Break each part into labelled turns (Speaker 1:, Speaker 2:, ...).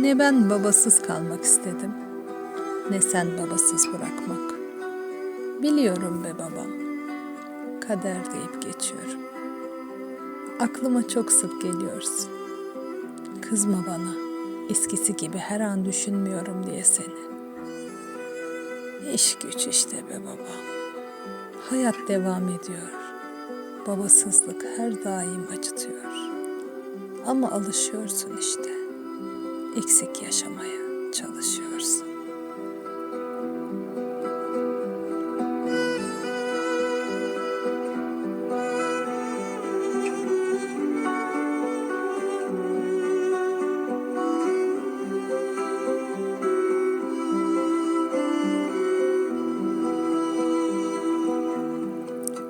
Speaker 1: Ne ben babasız kalmak istedim, ne sen babasız bırakmak. Biliyorum be babam, kader deyip geçiyorum. Aklıma çok sık geliyorsun. Kızma bana, eskisi gibi her an düşünmüyorum diye seni. İş güç işte be babam. Hayat devam ediyor. Babasızlık her daim acıtıyor. Ama alışıyorsun işte. Eksik yaşamaya çalışıyorsun.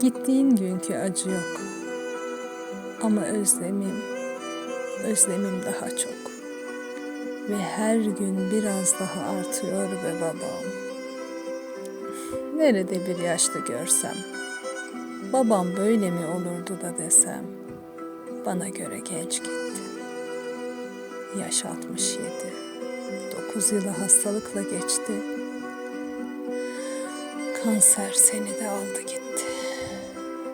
Speaker 1: Gittiğin günkü acı yok. Ama özlemim, özlemim daha çok. Ve her gün biraz daha artıyor be babam. Nerede bir yaşlı görsem, babam böyle mi olurdu da desem, bana göre genç gitti. Yaş 67, 9 yılı hastalıkla geçti. Kanser seni de aldı gitti.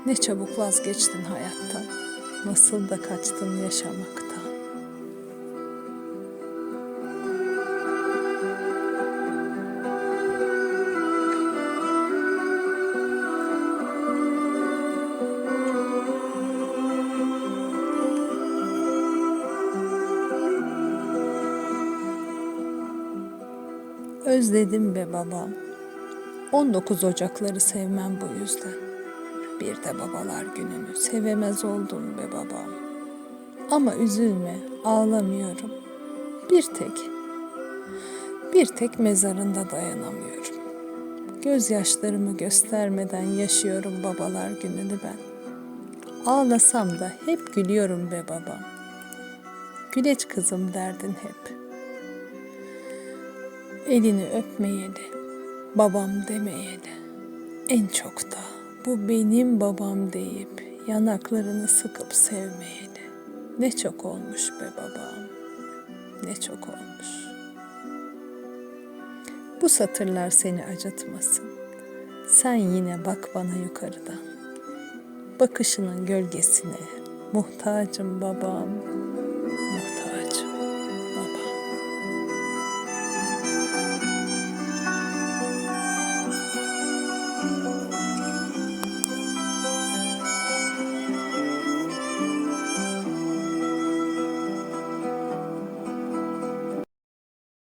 Speaker 1: Ne çabuk vazgeçtin hayattan. Nasıl da kaçtın yaşamaktan. Özledim be babam. 19 Ocakları sevmem bu yüzden. Bir de babalar gününü sevemez oldum be babam. Ama üzülme, ağlamıyorum. Bir tek, bir tek mezarında dayanamıyorum. Gözyaşlarımı göstermeden yaşıyorum babalar gününü ben. Ağlasam da hep gülüyorum be babam. Güleç kızım derdin hep. Elini öpmeyeli, babam demeyeli. En çok da bu benim babam deyip yanaklarını sıkıp sevmeyeli. Ne çok olmuş be babam. Ne çok olmuş. Bu satırlar seni acıtmasın. Sen yine bak bana yukarıdan. Bakışının gölgesine muhtacım babam,